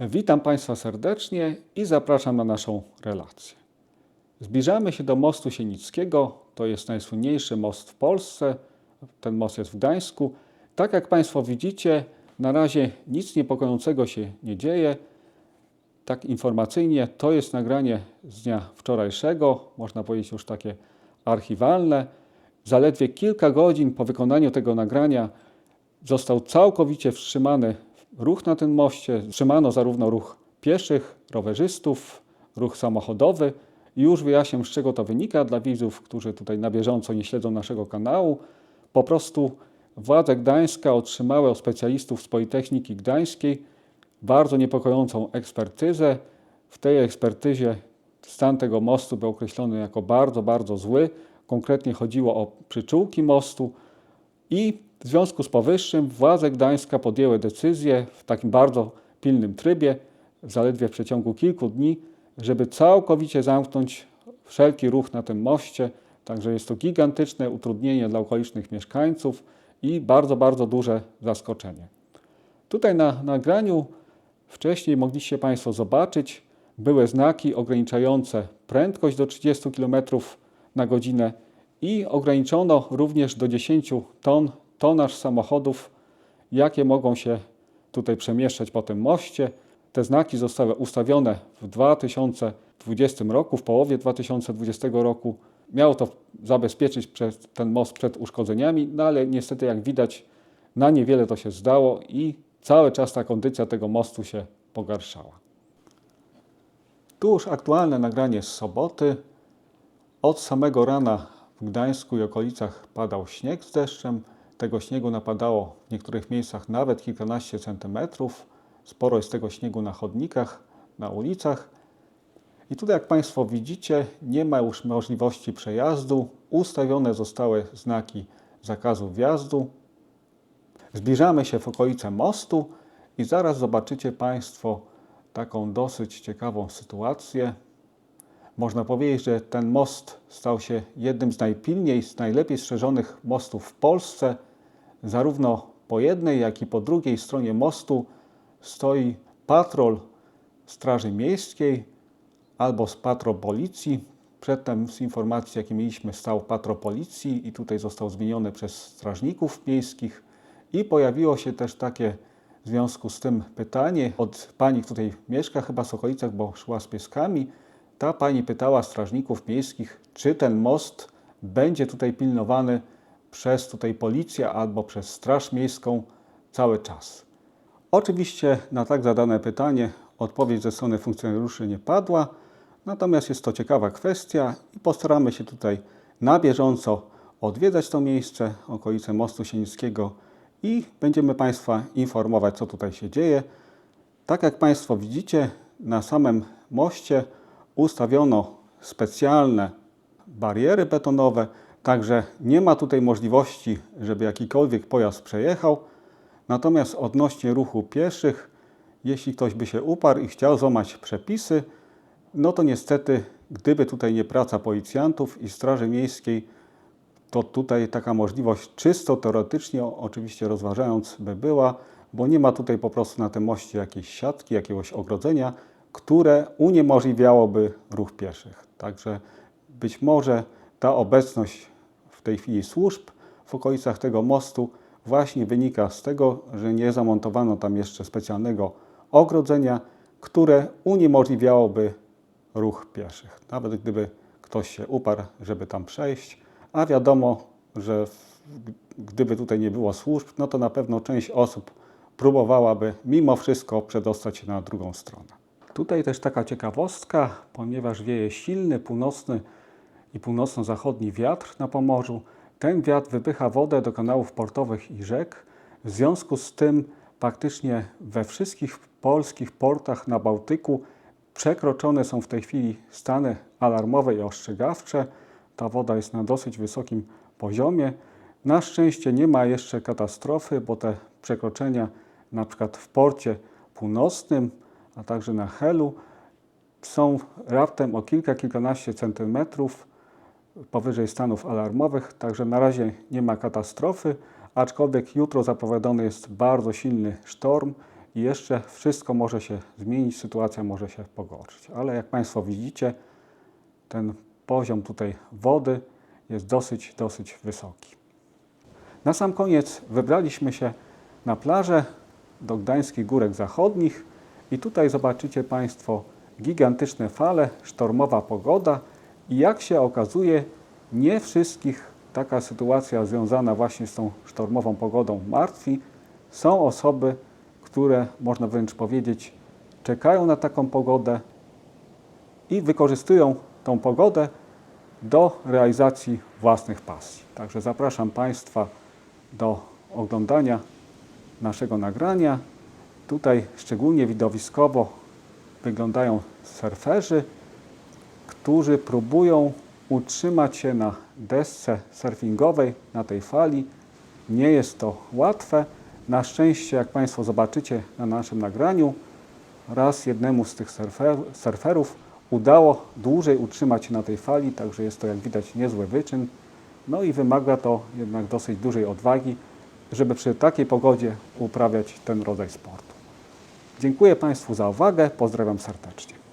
Witam Państwa serdecznie i zapraszam na naszą relację. Zbliżamy się do mostu Sienickiego. To jest najsłynniejszy most w Polsce. Ten most jest w Gdańsku. Tak jak Państwo widzicie, na razie nic niepokojącego się nie dzieje. Tak informacyjnie, to jest nagranie z dnia wczorajszego, można powiedzieć już takie archiwalne. Zaledwie kilka godzin po wykonaniu tego nagrania został całkowicie wstrzymany ruch na tym moście. Wstrzymano zarówno ruch pieszych, rowerzystów, ruch samochodowy. Już wyjaśniam, z czego to wynika dla widzów, którzy tutaj na bieżąco nie śledzą naszego kanału. Po prostu władze Gdańska otrzymały od specjalistów z Politechniki Gdańskiej bardzo niepokojącą ekspertyzę. W tej ekspertyzie stan tego mostu był określony jako bardzo, bardzo zły. Konkretnie chodziło o przyczółki mostu i w związku z powyższym władze Gdańska podjęły decyzję w takim bardzo pilnym trybie, zaledwie w przeciągu kilku dni, żeby całkowicie zamknąć wszelki ruch na tym moście. Także jest to gigantyczne utrudnienie dla okolicznych mieszkańców i bardzo, bardzo duże zaskoczenie. Tutaj na nagraniu wcześniej mogliście Państwo zobaczyć, były znaki ograniczające prędkość do 30 km na godzinę i ograniczono również do 10 ton tonaż samochodów, jakie mogą się tutaj przemieszczać po tym moście. Te znaki zostały ustawione w 2020 roku, w połowie 2020 roku. Miało to zabezpieczyć ten most przed uszkodzeniami, no ale niestety, jak widać, na niewiele to się zdało i cały czas ta kondycja tego mostu się pogarszała. Tu już aktualne nagranie z soboty. Od samego rana w Gdańsku i okolicach padał śnieg z deszczem. Tego śniegu napadało w niektórych miejscach nawet kilkanaście centymetrów. Sporo jest tego śniegu na chodnikach, na ulicach. I tutaj, jak Państwo widzicie, nie ma już możliwości przejazdu. Ustawione zostały znaki zakazu wjazdu. Zbliżamy się w okolice mostu i zaraz zobaczycie Państwo taką dosyć ciekawą sytuację. Można powiedzieć, że ten most stał się jednym z najpilniej, z najlepiej strzeżonych mostów w Polsce. Zarówno po jednej, jak i po drugiej stronie mostu stoi patrol Straży Miejskiej albo z patrol policji. Przedtem z informacji, jakie mieliśmy, stał patrol policji i tutaj został zmieniony przez strażników miejskich. I pojawiło się też takie w związku z tym pytanie od pani, która tutaj mieszka chyba w okolicach, bo szła z pieskami. Ta pani pytała strażników miejskich, czy ten most będzie tutaj pilnowany przez tutaj policję albo przez straż miejską cały czas. Oczywiście na tak zadane pytanie odpowiedź ze strony funkcjonariuszy nie padła, natomiast jest to ciekawa kwestia i postaramy się tutaj na bieżąco odwiedzać to miejsce, okolice Mostu Sienickiego i będziemy Państwa informować, co tutaj się dzieje. Tak jak Państwo widzicie, na samym moście ustawiono specjalne bariery betonowe, także nie ma tutaj możliwości, żeby jakikolwiek pojazd przejechał. Natomiast odnośnie ruchu pieszych, jeśli ktoś by się uparł i chciał złamać przepisy, no to niestety, gdyby tutaj nie praca policjantów i Straży Miejskiej, to tutaj taka możliwość czysto teoretycznie, oczywiście rozważając, by była, bo nie ma tutaj po prostu na tym moście jakiejś siatki, jakiegoś ogrodzenia, które uniemożliwiałoby ruch pieszych. Także być może ta obecność tej chwili służb w okolicach tego mostu właśnie wynika z tego, że nie zamontowano tam jeszcze specjalnego ogrodzenia, które uniemożliwiałoby ruch pieszych. Nawet gdyby ktoś się uparł, żeby tam przejść, a wiadomo, że gdyby tutaj nie było służb, no to na pewno część osób próbowałaby mimo wszystko przedostać się na drugą stronę. Tutaj też taka ciekawostka, ponieważ wieje silny północny i północno-zachodni wiatr na Pomorzu, ten wiatr wypycha wodę do kanałów portowych i rzek. W związku z tym praktycznie we wszystkich polskich portach na Bałtyku przekroczone są w tej chwili stany alarmowe i ostrzegawcze. Ta woda jest na dosyć wysokim poziomie. Na szczęście nie ma jeszcze katastrofy, bo te przekroczenia na przykład w porcie północnym, a także na Helu są raptem o kilka, kilkanaście centymetrów powyżej stanów alarmowych, także na razie nie ma katastrofy, aczkolwiek jutro zapowiadany jest bardzo silny sztorm i jeszcze wszystko może się zmienić, sytuacja może się pogorszyć. Ale jak Państwo widzicie, ten poziom tutaj wody jest dosyć, dosyć wysoki. Na sam koniec wybraliśmy się na plażę do Gdańskich Górek Zachodnich i tutaj zobaczycie Państwo gigantyczne fale, sztormowa pogoda i jak się okazuje, nie wszystkich taka sytuacja związana właśnie z tą sztormową pogodą martwi. Są osoby, które można wręcz powiedzieć czekają na taką pogodę i wykorzystują tą pogodę do realizacji własnych pasji. Także zapraszam Państwa do oglądania naszego nagrania. Tutaj szczególnie widowiskowo wyglądają surferzy, którzy próbują utrzymać się na desce surfingowej, na tej fali. Nie jest to łatwe. Na szczęście, jak Państwo zobaczycie na naszym nagraniu, raz jednemu z tych surfer, surferów udało dłużej utrzymać się na tej fali, także jest to jak widać niezły wyczyn. No i wymaga to jednak dosyć dużej odwagi, żeby przy takiej pogodzie uprawiać ten rodzaj sportu. Dziękuję Państwu za uwagę, pozdrawiam serdecznie.